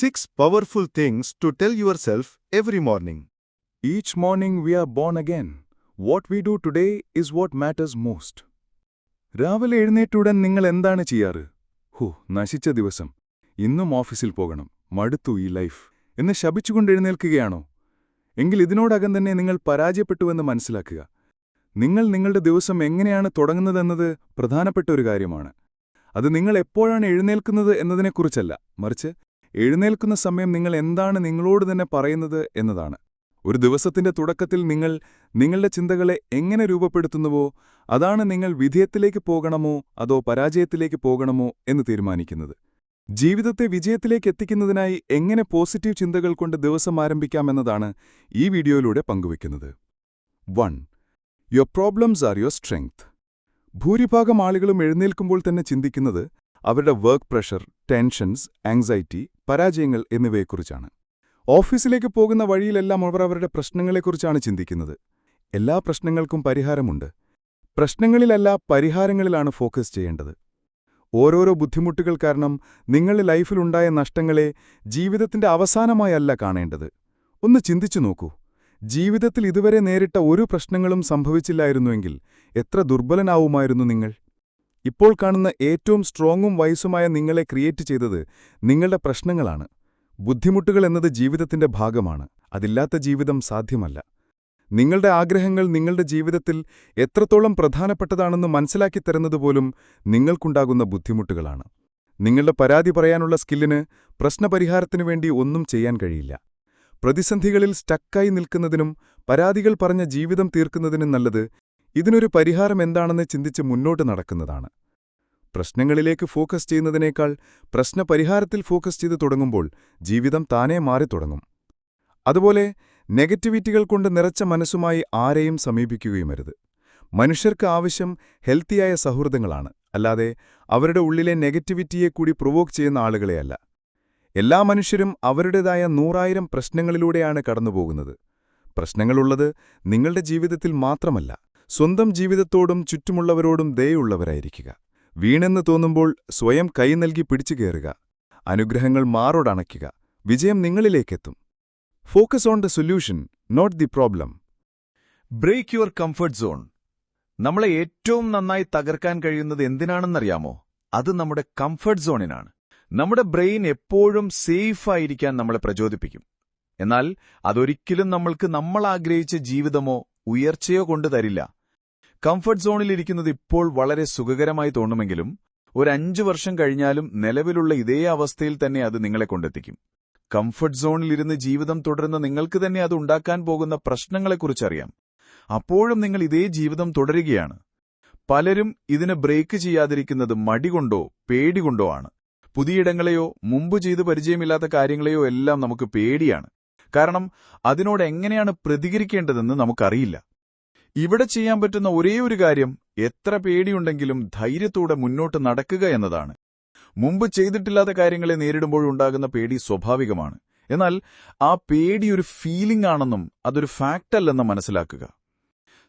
Six powerful things to tell yourself every morning. Each morning we are born again. What we do today is what matters most. രാവിലെ എഴുന്നേറ്റുടൻ നിങ്ങൾ എന്താണ് ചെയ്യാറ്? ഹോ നശിച്ച ദിവസം. ഇന്നും ഓഫീസിൽ പോകണം. മടുത്തു ഈ ലൈഫ്. എന്ന് ശപിച്ചുകൊണ്ട് എഴുന്നേൽക്കുകയാണോ? എങ്കിൽ ഇതിനോടകം തന്നെ നിങ്ങൾ പരാജയപ്പെട്ടുവെന്ന് മനസ്സിലാക്കുക. നിങ്ങൾ നിങ്ങളുടെ ദിവസം എങ്ങനെയാണ് തുടങ്ങുന്നതെന്നത് പ്രധാനപ്പെട്ട ഒരു കാര്യമാണ്. അത് നിങ്ങൾ എപ്പോഴാണ് എഴുന്നേൽക്കുന്നത് എന്നതിനെക്കുറിച്ചല്ല. മറിച്ച് എഴുന്നേൽക്കുന്ന സമയം നിങ്ങൾ എന്താണ് നിങ്ങളോട് തന്നെ പറയുന്നത് എന്നതാണ്. ഒരു ദിവസത്തിന്റെ തുടക്കത്തിൽ നിങ്ങൾ നിങ്ങളുടെ ചിന്തകളെ എങ്ങനെ രൂപപ്പെടുത്തുന്നുവോ അതാണ് നിങ്ങൾ വിജയത്തിലേക്ക് പോകണമോ അതോ പരാജയത്തിലേക്ക് പോകണമോ എന്ന് തീരുമാനിക്കുന്നത്. ജീവിതത്തെ വിജയത്തിലേക്ക് എത്തിക്കുന്നതിനായി എങ്ങനെ പോസിറ്റീവ് ചിന്തകൾ കൊണ്ട് ദിവസം ആരംഭിക്കാമെന്നതാണ് ഈ വീഡിയോയിലൂടെ പങ്കുവയ്ക്കുന്നത്. One your problems are your strength. ഭൂരിഭാഗം ആളുകളും എഴുന്നേൽക്കുമ്പോൾ തന്നെ ചിന്തിക്കുന്നത് അവരുടെ വർക്ക് പ്രഷർ ടെൻഷൻസ് ആങ്സൈറ്റി പരാജയങ്ങൾ എന്നിവയെക്കുറിച്ചാണ്. ഓഫീസിലേക്ക് പോകുന്ന വഴിയിലെല്ലാം അവർ അവരുടെ പ്രശ്നങ്ങളെക്കുറിച്ചാണ് ചിന്തിക്കുന്നത്. എല്ലാ പ്രശ്നങ്ങൾക്കും പരിഹാരമുണ്ട്. പ്രശ്നങ്ങളിലല്ല പരിഹാരങ്ങളിലാണ് ഫോക്കസ് ചെയ്യേണ്ടത്. ഓരോരോ ബുദ്ധിമുട്ടുകൾ കാരണം നിങ്ങളുടെ ലൈഫിലുണ്ടായ നഷ്ടങ്ങളെ ജീവിതത്തിന്റെ അവസാനമായല്ല കാണേണ്ടത്. ഒന്ന് ചിന്തിച്ചു നോക്കൂ. ജീവിതത്തിൽ ഇതുവരെ നേരിട്ട ഒരു പ്രശ്നങ്ങളും സംഭവിച്ചില്ലായിരുന്നുവെങ്കിൽ എത്ര ദുർബലനാവുമായിരുന്നു നിങ്ങൾ? ഇപ്പോൾ കാണുന്ന ഏറ്റവും സ്ട്രോങ്ങും വയസ്സുമായ നിങ്ങളെ ക്രിയേറ്റ് ചെയ്തത് നിങ്ങളുടെ പ്രശ്നങ്ങളാണ്. ബുദ്ധിമുട്ടുകൾ എന്നത് ജീവിതത്തിന്റെ ഭാഗമാണ്. അതില്ലാത്ത ജീവിതം സാധ്യമല്ല. നിങ്ങളുടെ ആഗ്രഹങ്ങൾ നിങ്ങളുടെ ജീവിതത്തിൽ എത്രത്തോളം പ്രധാനപ്പെട്ടതാണെന്ന് മനസ്സിലാക്കി തരുന്നതുപോലും നിങ്ങൾക്കുണ്ടാകുന്ന ബുദ്ധിമുട്ടുകളാണ്. നിങ്ങളുടെ പരാതി പറയാനുള്ള സ്കില്ലിന് പ്രശ്നപരിഹാരത്തിനു വേണ്ടി ഒന്നും ചെയ്യാൻ കഴിയില്ല. പ്രതിസന്ധികളിൽ സ്റ്റക്കായി നിൽക്കുന്നതിനും പരാതികൾ പറഞ്ഞ ജീവിതം തീർക്കുന്നതിനും നല്ലത് ഇതിനൊരു പരിഹാരം എന്താണെന്ന് ചിന്തിച്ച് മുന്നോട്ട് നടക്കുന്നതാണ്. പ്രശ്നങ്ങളിലേക്ക് ഫോക്കസ് ചെയ്യുന്നതിനേക്കാൾ പ്രശ്നപരിഹാരത്തിൽ ഫോക്കസ് ചെയ്ത് തുടങ്ങുമ്പോൾ ജീവിതം താനേ മാറി തുടങ്ങും. അതുപോലെ നെഗറ്റിവിറ്റികൾ കൊണ്ട് നിറച്ച മനസ്സുമായി ആരെയും സമീപിക്കുകയുമരുത്. മനുഷ്യർക്ക് ആവശ്യം ഹെൽത്തിയായ സൗഹൃദങ്ങളാണ്. അല്ലാതെ അവരുടെ ഉള്ളിലെ നെഗറ്റിവിറ്റിയെ കൂടി പ്രൊവോക്ക് ചെയ്യുന്ന ആളുകളെയല്ല എല്ലാ മനുഷ്യരും അവരുടേതായ നൂറായിരം പ്രശ്നങ്ങളിലൂടെയാണ് കടന്നുപോകുന്നത്. പ്രശ്നങ്ങളുള്ളത് നിങ്ങളുടെ ജീവിതത്തിൽ മാത്രമല്ല. സ്വന്തം ജീവിതത്തോടും ചുറ്റുമുള്ളവരോടും ദയുള്ളവരായിരിക്കുക വീണെന്ന് തോന്നുമ്പോൾ സ്വയം കൈ നൽകി പിടിച്ചു കയറുക. അനുഗ്രഹങ്ങൾ മാറോടണയ്ക്കുക. വിജയം നിങ്ങളിലേക്കെത്തും. Focus on the solution not the problem break your comfort zone നമ്മളെ ഏറ്റവും നന്നായി തകർക്കാൻ കഴിയുന്നത് എന്തിനാണെന്നറിയാമോ? അത് നമ്മുടെ കംഫർട്ട് സോണിനാണ് നമ്മുടെ ബ്രെയിൻ എപ്പോഴും സേഫായിരിക്കാൻ നമ്മളെ പ്രചോദിപ്പിക്കും. എന്നാൽ അതൊരിക്കലും നമ്മൾക്ക് നമ്മൾ ആഗ്രഹിച്ച ജീവിതമോ ഉയർച്ചയോ കൊണ്ടു തരില്ല കംഫർട്ട് സോണിൽ ഇരിക്കുന്നത് ഇപ്പോൾ വളരെ സുഖകരമായി തോന്നുമെങ്കിലും ഒരു അഞ്ചു വർഷം കഴിഞ്ഞാലും നിലവിലുള്ള ഇതേ അവസ്ഥയിൽ തന്നെ അത് നിങ്ങളെ കൊണ്ടെത്തിക്കും. കംഫർട്ട് സോണിലിരുന്ന് ജീവിതം തുടരുന്ന നിങ്ങൾക്ക് തന്നെ അത് ഉണ്ടാക്കാൻ പോകുന്ന പ്രശ്നങ്ങളെക്കുറിച്ചറിയാം. അപ്പോഴും നിങ്ങൾ ഇതേ ജീവിതം തുടരുകയാണ്. പലരും ഇതിന് ബ്രേക്ക് ചെയ്യാതിരിക്കുന്നത് മടികൊണ്ടോ പേടികൊണ്ടോ ആണ്. പുതിയിടങ്ങളെയോ മുമ്പ് ചെയ്ത് പരിചയമില്ലാത്ത കാര്യങ്ങളെയോ എല്ലാം നമുക്ക് പേടിയാണ്. കാരണം അതിനോട് എങ്ങനെയാണ് പ്രതികരിക്കേണ്ടതെന്ന് നമുക്കറിയില്ല. ഇവിടെ ചെയ്യാൻ പറ്റുന്ന ഒരേ ഒരു കാര്യം എത്ര പേടിയുണ്ടെങ്കിലും ധൈര്യത്തോടെ മുന്നോട്ട് നടക്കുക എന്നതാണ്. മുമ്പ് ചെയ്തിട്ടില്ലാത്ത കാര്യങ്ങളെ നേരിടുമ്പോഴുണ്ടാകുന്ന പേടി സ്വാഭാവികമാണ്. എന്നാൽ ആ പേടി ഒരു ഫീലിംഗ് ആണെന്നും അതൊരു ഫാക്റ്റ് അല്ലെന്നും മനസ്സിലാക്കുക.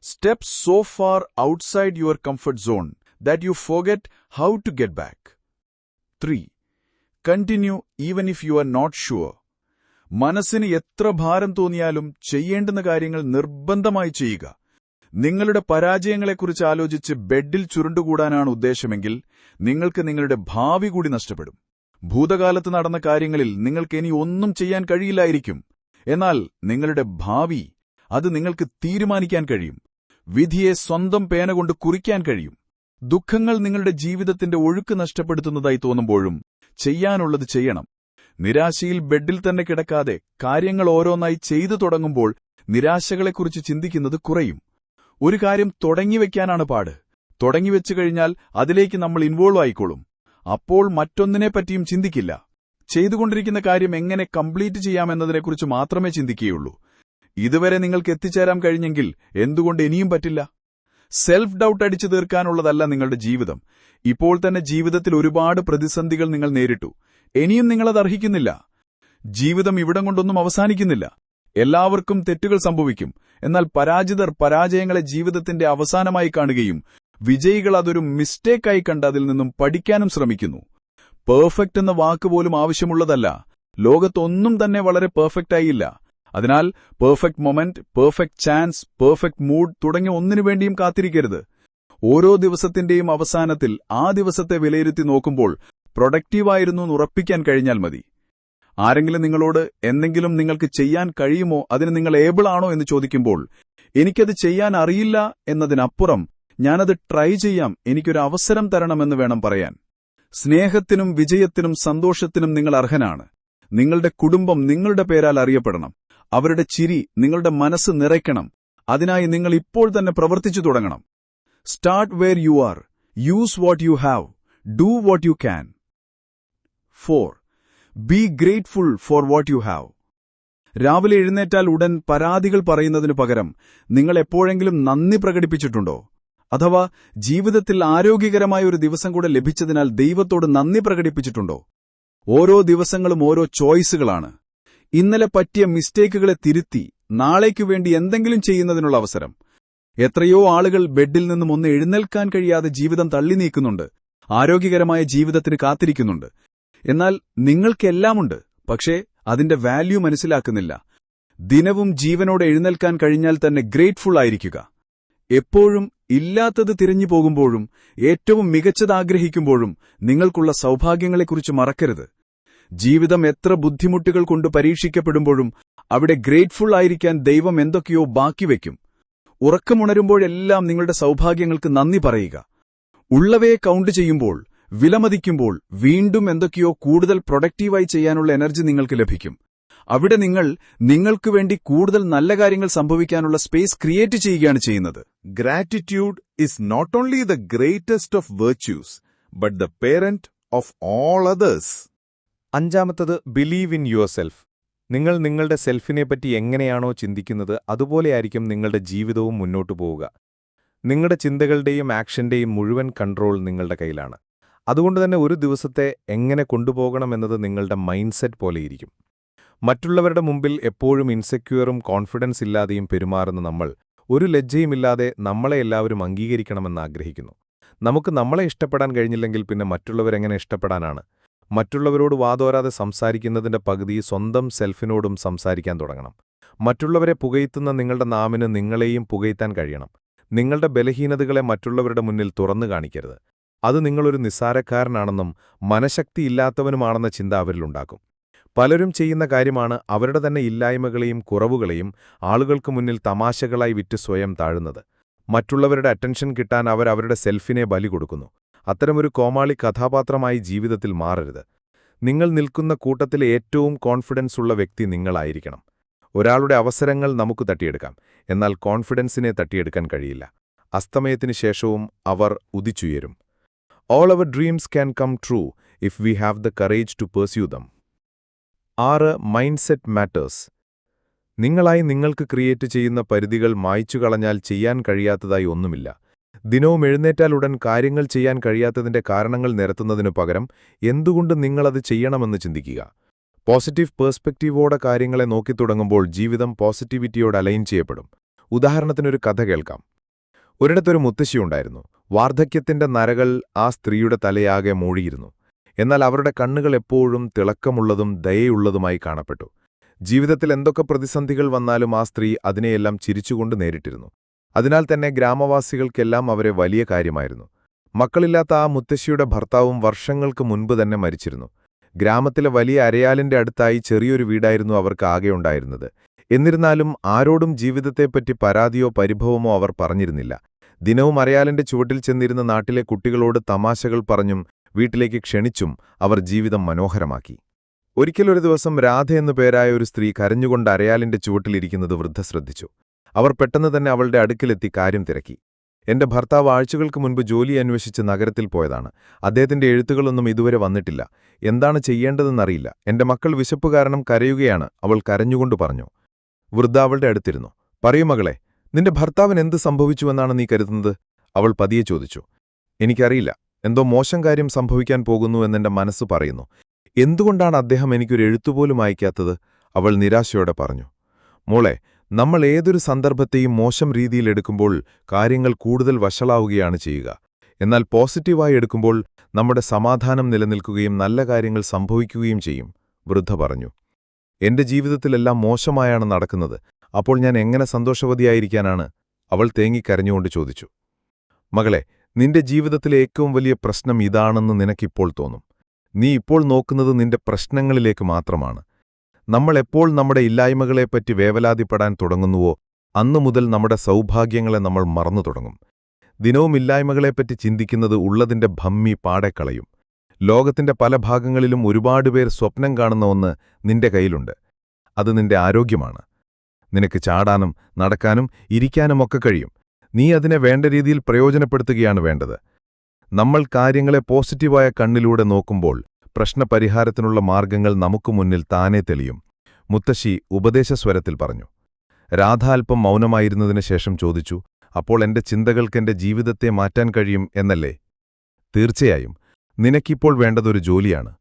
Step so far outside your comfort zone that you forget how to get back three continue even if you are not sure മനസ്സിന് എത്ര ഭാരം തോന്നിയാലും ചെയ്യേണ്ടുന്ന കാര്യങ്ങൾ നിർബന്ധമായി ചെയ്യുക. നിങ്ങളുടെ പരാജയങ്ങളെക്കുറിച്ച് ആലോചിച്ച് ബെഡിൽ ചുരുണ്ടുകൂടാനാണ് ഉദ്ദേശമെങ്കിൽ നിങ്ങൾക്ക് നിങ്ങളുടെ ഭാവി കൂടി നഷ്ടപ്പെടും. ഭൂതകാലത്ത് നടന്ന കാര്യങ്ങളിൽ നിങ്ങൾക്ക് ഇനി ഒന്നും ചെയ്യാൻ കഴിയില്ലായിരിക്കും. എന്നാൽ നിങ്ങളുടെ ഭാവി അത് നിങ്ങൾക്ക് തീരുമാനിക്കാൻ കഴിയും. വിധിയെ സ്വന്തം പേന കൊണ്ട് കുറിക്കാൻ കഴിയും. ദുഃഖങ്ങൾ നിങ്ങളുടെ ജീവിതത്തിന്റെ ഒഴുക്ക് നഷ്ടപ്പെടുത്തുന്നതായി തോന്നുമ്പോഴും ചെയ്യാനുള്ളത് ചെയ്യണം. നിരാശയിൽ ബെഡിൽ തന്നെ കിടക്കാതെ കാര്യങ്ങൾ ഓരോന്നായി ചെയ്തു തുടങ്ങുമ്പോൾ നിരാശകളെക്കുറിച്ച് ചിന്തിക്കുന്നത് കുറയും. ഒരു കാര്യം തുടങ്ങിവെക്കാനാണ് പാട്. തുടങ്ങിവെച്ചു കഴിഞ്ഞാൽ അതിലേക്ക് നമ്മൾ ഇൻവോൾവ് ആയിക്കോളും. അപ്പോൾ മറ്റൊന്നിനെ പറ്റിയും ചിന്തിക്കില്ല. ചെയ്തുകൊണ്ടിരിക്കുന്ന കാര്യം എങ്ങനെ കംപ്ലീറ്റ് ചെയ്യാമെന്നതിനെക്കുറിച്ച് മാത്രമേ ചിന്തിക്കുകയുള്ളൂ. ഇതുവരെ നിങ്ങൾക്ക് എത്തിച്ചേരാൻ കഴിഞ്ഞെങ്കിൽ എന്തുകൊണ്ട് ഇനിയും പറ്റില്ല? സെൽഫ് ഡൌട്ട് അടിച്ചു തീർക്കാനുള്ളതല്ല നിങ്ങളുടെ ജീവിതം. ഇപ്പോൾ തന്നെ ജീവിതത്തിൽ ഒരുപാട് പ്രതിസന്ധികൾ നിങ്ങൾ നേരിട്ടു. ഇനിയും നിങ്ങളത് അർഹിക്കുന്നില്ല. ജീവിതം ഇവിടം കൊണ്ടൊന്നും അവസാനിക്കുന്നില്ല. എല്ലാവർക്കും തെറ്റുകൾ സംഭവിക്കും. എന്നാൽ പരാജിതർ പരാജയങ്ങളെ ജീവിതത്തിന്റെ അവസാനമായി കാണുകയും വിജയികൾ അതൊരു മിസ്റ്റേക്കായി കണ്ട് അതിൽ നിന്നും പഠിക്കാനും ശ്രമിക്കുന്നു. പെർഫെക്റ്റ് എന്ന വാക്ക് പോലും ആവശ്യമുള്ളതല്ല. ലോകത്തൊന്നും തന്നെ വളരെ പെർഫെക്റ്റ് ആയില്ല. അതിനാൽ perfect moment perfect chance perfect mood തുടങ്ങിയ ഒന്നിനു വേണ്ടിയും കാത്തിരിക്കരുത്. ഓരോ ദിവസത്തിന്റെയും അവസാനത്തിൽ ആ ദിവസത്തെ വിലയിരുത്തി നോക്കുമ്പോൾ പ്രൊഡക്റ്റീവായിരുന്നു എന്ന് ഉറപ്പിക്കാൻ കഴിഞ്ഞാൽ മതി. ആരെങ്കിലും നിങ്ങളോട് എന്തെങ്കിലും നിങ്ങൾക്ക് ചെയ്യാൻ കഴിയുമോ അതിന് നിങ്ങൾ ഏബിൾ ആണോ എന്ന് ചോദിക്കുമ്പോൾ എനിക്കത് ചെയ്യാൻ അറിയില്ല എന്നതിനപ്പുറം ഞാനത് ട്രൈ ചെയ്യാം എനിക്കൊരു അവസരം തരണമെന്ന് വേണം പറയാൻ. സ്നേഹത്തിനും വിജയത്തിനും സന്തോഷത്തിനും നിങ്ങൾ അർഹനാണ്. നിങ്ങളുടെ കുടുംബം നിങ്ങളുടെ പേരാൽ അറിയപ്പെടണം. അവരുടെ ചിരി നിങ്ങളുടെ മനസ്സ് നിറയ്ക്കണം. അതിനായി നിങ്ങൾ ഇപ്പോൾ തന്നെ പ്രവർത്തിച്ചു തുടങ്ങണം. Start where you are use what you have do what you can four be grateful for what you have രാവിലെ എഴുന്നേറ്റാൽ ഉടൻ പരാതികൾ പറയുന്നതിനു പകരം നിങ്ങൾ എപ്പോഴെങ്കിലും നന്ദി പ്രകടിപ്പിച്ചിട്ടുണ്ടോ? അഥവാ ജീവിതത്തിൽ ആരോഗ്യകരമായ ഒരു ദിവസം കൂടെ ലഭിച്ചതിനാൽ ദൈവത്തോട് നന്ദി പ്രകടിപ്പിച്ചിട്ടുണ്ടോ? ഓരോ ദിവസങ്ങളും ഓരോ ചോയ്സുകളാണ്. ഇന്നലെ പറ്റിയ മിസ്റ്റേക്കുകളെ തിരുത്തി നാളേക്കു വേണ്ടി എന്തെങ്കിലും ചെയ്യുന്നതിനുള്ള അവസരം. എത്രയോ ആളുകൾ ബെഡിൽ നിന്നും ഒന്ന് എഴുന്നേൽക്കാൻ കഴിയാതെ ജീവിതം തള്ളി നീക്കുന്നുണ്ട്. ആരോഗ്യകരമായ ജീവിതത്തിന് കാത്തിരിക്കുന്നുണ്ട്. എന്നാൽ നിങ്ങൾക്കെല്ലാമുണ്ട് പക്ഷേ അതിന്റെ വാല്യൂ മനസ്സിലാക്കുന്നില്ല. ദിനവും ജീവനോടെ എഴുന്നേൽക്കാൻ കഴിഞ്ഞാൽ തന്നെ ഗ്രേറ്റ്ഫുൾ ആയിരിക്കുക. എപ്പോഴും ഇല്ലാത്തത് തിരഞ്ഞു പോകുമ്പോഴും ഏറ്റവും മികച്ചത് ആഗ്രഹിക്കുമ്പോഴും നിങ്ങൾക്കുള്ള സൗഭാഗ്യങ്ങളെക്കുറിച്ച് മറക്കരുത്. ജീവിതം എത്ര ബുദ്ധിമുട്ടുകൾ കൊണ്ട് പരീക്ഷിക്കപ്പെടുമ്പോഴും അവിടെ ഗ്രേറ്റ്ഫുൾ ആയിരിക്കാൻ ദൈവം എന്തൊക്കെയോ ബാക്കി വയ്ക്കും. ഉറക്കമുണരുമ്പോഴെല്ലാം നിങ്ങളുടെ സൗഭാഗ്യങ്ങൾക്ക് നന്ദി പറയുക. ഉള്ളവയെ കൗണ്ട് ചെയ്യുമ്പോൾ വിലമതിക്കുമ്പോൾ വീണ്ടും എന്തൊക്കെയോ കൂടുതൽ പ്രൊഡക്റ്റീവായി ചെയ്യാനുള്ള എനർജി നിങ്ങൾക്ക് ലഭിക്കും. അവിടെ നിങ്ങൾ നിങ്ങൾക്കു വേണ്ടി കൂടുതൽ നല്ല കാര്യങ്ങൾ സംഭവിക്കാനുള്ള സ്പേസ് ക്രിയേറ്റ് ചെയ്യുകയാണ് ചെയ്യുന്നത്. Gratitude is not only the greatest of virtues but the parent of all others അഞ്ചാമത്തത് ബിലീവ് ഇൻ യുവർ സെൽഫ് നിങ്ങൾ നിങ്ങളുടെ സെൽഫിനെപ്പറ്റി എങ്ങനെയാണോ ചിന്തിക്കുന്നത് അതുപോലെയായിരിക്കും നിങ്ങളുടെ ജീവിതവും മുന്നോട്ടു പോവുക. നിങ്ങളുടെ ചിന്തകളുടെയും ആക്ഷന്റെയും മുഴുവൻ കൺട്രോൾ നിങ്ങളുടെ കയ്യിലാണ്. അതുകൊണ്ടുതന്നെ ഒരു ദിവസത്തെ എങ്ങനെ കൊണ്ടുപോകണമെന്നത് നിങ്ങളുടെ മൈൻഡ് സെറ്റ് പോലെയിരിക്കും. മറ്റുള്ളവരുടെ മുമ്പിൽ എപ്പോഴും ഇൻസെക്യൂറും കോൺഫിഡൻസ് ഇല്ലാതെയും പെരുമാറുന്ന നമ്മൾ ഒരു ലജ്ജയുമില്ലാതെ നമ്മളെ എല്ലാവരും അംഗീകരിക്കണമെന്ന് ആഗ്രഹിക്കുന്നു. നമുക്ക് നമ്മളെ ഇഷ്ടപ്പെടാൻ കഴിഞ്ഞില്ലെങ്കിൽ പിന്നെ മറ്റുള്ളവരെങ്ങനെ ഇഷ്ടപ്പെടാനാണ്? മറ്റുള്ളവരോട് വാതോരാതെ സംസാരിക്കുന്നതിന്റെ പകുതി സ്വന്തം സെൽഫിനോടും സംസാരിക്കാൻ തുടങ്ങണം. മറ്റുള്ളവരെ പുകയ്ത്തുന്ന നിങ്ങളുടെ നാമിന് നിങ്ങളെയും പുകയ്ത്താൻ കഴിയണം. നിങ്ങളുടെ ബലഹീനതകളെ മറ്റുള്ളവരുടെ മുന്നിൽ തുറന്നു കാണിക്കരുത്. അത് നിങ്ങളൊരു നിസ്സാരക്കാരനാണെന്നും മനഃശക്തിയില്ലാത്തവനുമാണെന്ന ചിന്ത അവരിലുണ്ടാക്കും. പലരും ചെയ്യുന്ന കാര്യമാണ് അവരുടെ തന്നെ ഇല്ലായ്മകളെയും കുറവുകളെയും ആളുകൾക്ക് മുന്നിൽ തമാശകളായി വിറ്റ് സ്വയം താഴുന്നത്. മറ്റുള്ളവരുടെ അറ്റൻഷൻ കിട്ടാൻ അവർ അവരുടെ സെൽഫിനെ ബലി കൊടുക്കുന്നു. അത്തരമൊരു കോമാളി കഥാപാത്രമായി ജീവിതത്തിൽ മാറരുത്. നിങ്ങൾ നിൽക്കുന്ന കൂട്ടത്തിലെ ഏറ്റവും കോൺഫിഡൻസ് ഉള്ള വ്യക്തി നിങ്ങളായിരിക്കണം. ഒരാളുടെ അവസരങ്ങൾ നമുക്ക് തട്ടിയെടുക്കാം. എന്നാൽ കോൺഫിഡൻസിനെ തട്ടിയെടുക്കാൻ കഴിയില്ല. അസ്തമയത്തിനു ശേഷവും അവർ ഉദിച്ചുയരും. All our dreams can come true if we have the courage to pursue them ആറ് മൈൻഡ് സെറ്റ് മാറ്റേഴ്സ് നിങ്ങളായി നിങ്ങൾക്ക് ക്രിയേറ്റ് ചെയ്യുന്ന പരിധികൾ മായ്ച്ചു കളഞ്ഞാൽ ചെയ്യാൻ കഴിയാത്തതായി ഒന്നുമില്ല. ദിനവും എഴുന്നേറ്റാൽ ഉടൻ കാര്യങ്ങൾ ചെയ്യാൻ കഴിയാത്തതിന്റെ കാരണങ്ങൾ നിരത്തുന്നതിനു പകരം എന്തുകൊണ്ട് നിങ്ങളത് ചെയ്യണമെന്ന് ചിന്തിക്കുക. പോസിറ്റീവ് പേഴ്സ്പെക്റ്റീവോടെ കാര്യങ്ങളെ നോക്കിത്തുടങ്ങുമ്പോൾ ജീവിതം പോസിറ്റിവിറ്റിയോട് അലൈൻ ചെയ്യപ്പെടും. ഉദാഹരണത്തിനൊരു കഥ കേൾക്കാം. ഒരിടത്തൊരു മുത്തശ്ശിയുണ്ടായിരുന്നു വാർദ്ധക്യത്തിന്റെ നരകൾ ആ സ്ത്രീയുടെ തലയാകെ മൂഴിയിരുന്നു എന്നാൽ അവരുടെ കണ്ണുകൾ എപ്പോഴും തിളക്കമുള്ളതും ദയയുള്ളതുമായി കാണപ്പെട്ടു. ജീവിതത്തിൽ എന്തൊക്കെ പ്രതിസന്ധികൾ വന്നാലും ആ സ്ത്രീ അതിനെയെല്ലാം ചിരിച്ചുകൊണ്ട് നേരിട്ടിരുന്നു. അതിനാൽ തന്നെ ഗ്രാമവാസികൾക്കെല്ലാം അവരെ വലിയ കാര്യമായിരുന്നു. മക്കളില്ലാത്ത ആ മുത്തശ്ശിയുടെ ഭർത്താവും വർഷങ്ങൾക്ക് മുൻപ് തന്നെ മരിച്ചിരുന്നു. ഗ്രാമത്തിലെ വലിയ അരയാലിന്റെ അടുത്തായി ചെറിയൊരു വീടായിരുന്നു അവർക്ക് ആകെയുണ്ടായിരുന്നത് എന്നിരുന്നാലും ആരോടും ജീവിതത്തെപ്പറ്റി പരാതിയോ പരിഭവമോ അവർ പറഞ്ഞിരുന്നില്ല. ദിനവും അറിയാലിന്റെ ചുവട്ടിൽ ചെന്നിരുന്ന നാട്ടിലെ കുട്ടികളോട് തമാശകൾ പറഞ്ഞും വീട്ടിലേക്ക് ക്ഷണിച്ചും അവർ ജീവിതം മനോഹരമാക്കി. ഒരിക്കലൊരു ദിവസം രാധ എന്നു പേരായ ഒരു സ്ത്രീ കരഞ്ഞുകൊണ്ട് അരയാലിന്റെ ചുവട്ടിലിരിക്കുന്നത് വൃദ്ധ ശ്രദ്ധിച്ചു. അവർ പെട്ടെന്ന് തന്നെ അവളുടെ അടുക്കിലെത്തി കാര്യം തിരക്കി. എന്റെ ഭർത്താവ് ആഴ്ചകൾക്ക് മുൻപ് ജോലി അന്വേഷിച്ച് നഗരത്തിൽ പോയതാണ്. അദ്ദേഹത്തിന്റെ എഴുത്തുകളൊന്നും ഇതുവരെ വന്നിട്ടില്ല. എന്താണ് ചെയ്യേണ്ടതെന്നറിയില്ല. എന്റെ മക്കൾ വിശപ്പ് കാരണം കരയുകയാണ് അവൾ കരഞ്ഞുകൊണ്ട് പറഞ്ഞു. വൃദ്ധ അവളുടെ അടുത്തിരുന്നു. പറയൂ മകളെ നിന്റെ ഭർത്താവിന് എന്ത് സംഭവിച്ചുവെന്നാണ് നീ കരുതുന്നത്? അവൾ പതിയെ ചോദിച്ചു. എനിക്കറിയില്ല. എന്തോ മോശം കാര്യം സംഭവിക്കാൻ പോകുന്നു എന്നെന്റെ മനസ്സ് പറയുന്നു. എന്തുകൊണ്ടാണ് അദ്ദേഹം എനിക്കൊരു എഴുത്തുപോലും അയക്കാത്തത്? അവൾ നിരാശയോടെ പറഞ്ഞു. മോളെ നമ്മൾ ഏതൊരു സന്ദർഭത്തെയും മോശം രീതിയിൽ എടുക്കുമ്പോൾ കാര്യങ്ങൾ കൂടുതൽ വഷളാവുകയാണ് ചെയ്യുക. എന്നാൽ പോസിറ്റീവായി എടുക്കുമ്പോൾ നമ്മുടെ സമാധാനം നിലനിൽക്കുകയും നല്ല കാര്യങ്ങൾ സംഭവിക്കുകയും ചെയ്യും വൃദ്ധ പറഞ്ഞു. എന്റെ ജീവിതത്തിലെല്ലാം മോശമായാണ് നടക്കുന്നത്. അപ്പോൾ ഞാൻ എങ്ങനെ സന്തോഷവതിയായിരിക്കാനാണ്? അവൾ തേങ്ങിക്കരഞ്ഞുകൊണ്ട് ചോദിച്ചു. മകളെ നിന്റെ ജീവിതത്തിലെ ഏറ്റവും വലിയ പ്രശ്നം ഇതാണെന്ന് നിനക്കിപ്പോൾ തോന്നും. നീ ഇപ്പോൾ നോക്കുന്നത് നിന്റെ പ്രശ്നങ്ങളിലേക്ക് മാത്രമാണ്. നമ്മൾ എപ്പോൾ നമ്മുടെ ഇല്ലായ്മകളെപ്പറ്റി വേവലാതിപ്പെടാൻ തുടങ്ങുന്നുവോ അന്നു മുതൽ നമ്മുടെ സൗഭാഗ്യങ്ങളെ നമ്മൾ മറന്നു തുടങ്ങും. ദിനവും ഇല്ലായ്മകളെപ്പറ്റി ചിന്തിക്കുന്നത് ഉള്ളതിന്റെ ഭമ്മി പാടെക്കളയും ലോകത്തിന്റെ പല ഭാഗങ്ങളിലും ഒരുപാട് പേർ സ്വപ്നം കാണുന്ന ഒന്ന് നിന്റെ കയ്യിലുണ്ട്. അത് നിന്റെ ആരോഗ്യമാണ്. നിനക്ക് ചാടാനും നടക്കാനും ഇരിക്കാനുമൊക്കെ കഴിയും. നീ അതിനെ വേണ്ട രീതിയിൽ പ്രയോജനപ്പെടുത്തുകയാണ് വേണ്ടത്. നമ്മൾ കാര്യങ്ങളെ പോസിറ്റീവായ കണ്ണിലൂടെ നോക്കുമ്പോൾ പ്രശ്നപരിഹാരത്തിനുള്ള മാർഗങ്ങൾ നമുക്ക് മുന്നിൽ താനേ തെളിയും. മുത്തശ്ശി ഉപദേശസ്വരത്തിൽ പറഞ്ഞു. രാധ അല്പം മൗനമായിരുന്നതിനു ശേഷം ചോദിച്ചു അപ്പോൾ എന്റെ ചിന്തകൾക്കെന്റെ ജീവിതത്തെ മാറ്റാൻ കഴിയും എന്നല്ലേ? തീർച്ചയായും. നിനക്കിപ്പോൾ വേണ്ടതൊരു ജോലിയാണ്.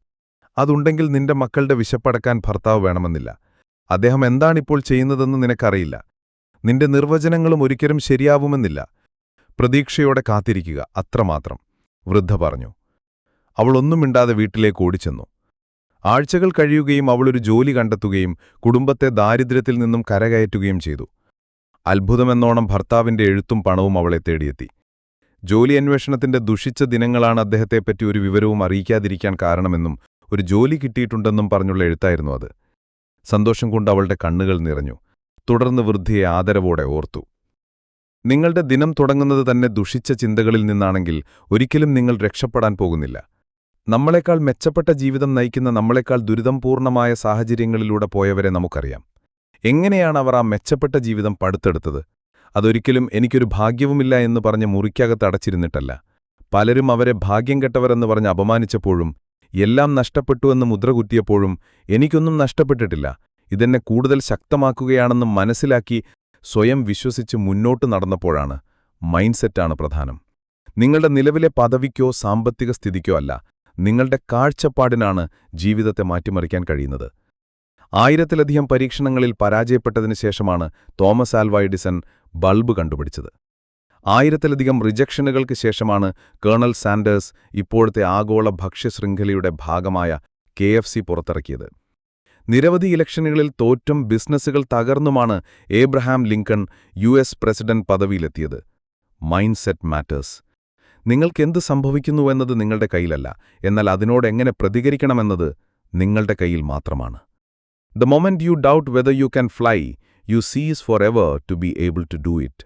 അതുണ്ടെങ്കിൽ നിന്റെ മക്കളുടെ വിശപ്പടക്കാൻ ഭർത്താവ് വേണമെന്നില്ല. അദ്ദേഹം എന്താണിപ്പോൾ ചെയ്യുന്നതെന്ന് നിനക്കറിയില്ല. നിന്റെ നിർവചനങ്ങളും ഒരിക്കലും ശരിയാവുമെന്നില്ല. പ്രതീക്ഷയോടെ കാത്തിരിക്കുക അത്രമാത്രം. വൃദ്ധ പറഞ്ഞു. അവൾ ഒന്നും മിണ്ടാതെ വീട്ടിലേക്ക് ഓടിച്ചെന്നു. ആഴ്ചകൾ കഴിയുകയും അവളൊരു ജോലി കണ്ടെത്തുകയും കുടുംബത്തെ ദാരിദ്ര്യത്തിൽ നിന്നും കരകയറ്റുകയും ചെയ്തു. അത്ഭുതമെന്നോണം ഭർത്താവിന്റെ എഴുത്തും പണവും അവളെ തേടിയെത്തി. ജോലി അന്വേഷണത്തിന്റെ ദുഷിച്ച ദിനങ്ങളാണ് അദ്ദേഹത്തെപ്പറ്റി ഒരു വിവരവും അറിയിക്കാതിരിക്കാൻ കാരണമെന്നും ഒരു ജോലി കിട്ടിയിട്ടുണ്ടെന്നും പറഞ്ഞുള്ള എഴുത്തായിരുന്നു അത്. സന്തോഷം കൊണ്ട് അവളുടെ കണ്ണുകൾ നിറഞ്ഞു. തുടർന്ന് വൃദ്ധിയെ ആദരവോടെ ഓർത്തു. നിങ്ങളുടെ ദിനം തുടങ്ങുന്നത് തന്നെ ദുഷിച്ച ചിന്തകളിൽ നിന്നാണെങ്കിൽ ഒരിക്കലും നിങ്ങൾ രക്ഷപ്പെടാൻ പോകുന്നില്ല. നമ്മളെക്കാൾ മെച്ചപ്പെട്ട ജീവിതം നയിക്കുന്ന നമ്മളെക്കാൾ ദുരിതംപൂർണമായ സാഹചര്യങ്ങളിലൂടെ പോയവരെ നമുക്കറിയാം. എങ്ങനെയാണ് അവർ ആ മെച്ചപ്പെട്ട ജീവിതം പടുത്തെടുത്തത്? അതൊരിക്കലും എനിക്കൊരു ഭാഗ്യവുമില്ല എന്ന് പറഞ്ഞ് മുറിക്കകത്ത് അടച്ചിരുന്നിട്ടല്ല. പലരും അവരെ ഭാഗ്യം കെട്ടവരെന്ന് പറഞ്ഞ് അപമാനിച്ചപ്പോഴും എല്ലാം നഷ്ടപ്പെട്ടുവെന്ന് മുദ്ര കുത്തിയപ്പോഴും എനിക്കൊന്നും നഷ്ടപ്പെട്ടിട്ടില്ല. ഇതെന്നെ കൂടുതൽ ശക്തമാക്കുകയാണെന്ന് മനസ്സിലാക്കി സ്വയം വിശ്വസിച്ച് മുന്നോട്ട് നടന്നപ്പോഴാണ് മൈൻഡ് സെറ്റാണ് പ്രധാനം. നിങ്ങളുടെ നിലവിലെ പദവിക്കോ സാമ്പത്തിക സ്ഥിതിക്കോ അല്ല നിങ്ങളുടെ കാഴ്ചപ്പാടിനാണ് ജീവിതത്തെ മാറ്റിമറിക്കാൻ കഴിയുന്നത്. ആയിരത്തിലധികം പരീക്ഷണങ്ങളിൽ പരാജയപ്പെട്ടതിനു ശേഷമാണ് തോമസ് ആൽവ എഡിസൺ ബൾബ് കണ്ടുപിടിച്ചത്. ആയിരത്തിലധികം റിജക്ഷനുകൾക്ക് ശേഷമാണ് കേണൽ സാൻഡേഴ്സ് ഇപ്പോഴത്തെ ആഗോള ഭക്ഷ്യശൃംഖലയുടെ ഭാഗമായ കെ എഫ് സി പുറത്തിറക്കിയത്. നിരവധി ഇലക്ഷനുകളിൽ തോറ്റും ബിസിനസ്സുകൾ തകർന്നുമാണ് Abraham Lincoln U S president പദവിയിലെത്തിയത്. Mindset matters നിങ്ങൾക്കെന്ത് സംഭവിക്കുന്നുവെന്നത് നിങ്ങളുടെ കയ്യിലല്ല എന്നാൽ അതിനോട് എങ്ങനെ പ്രതികരിക്കണമെന്നത് നിങ്ങളുടെ കയ്യിൽ മാത്രമാണ്. The moment you doubt whether you can fly, you cease forever to be able to do it.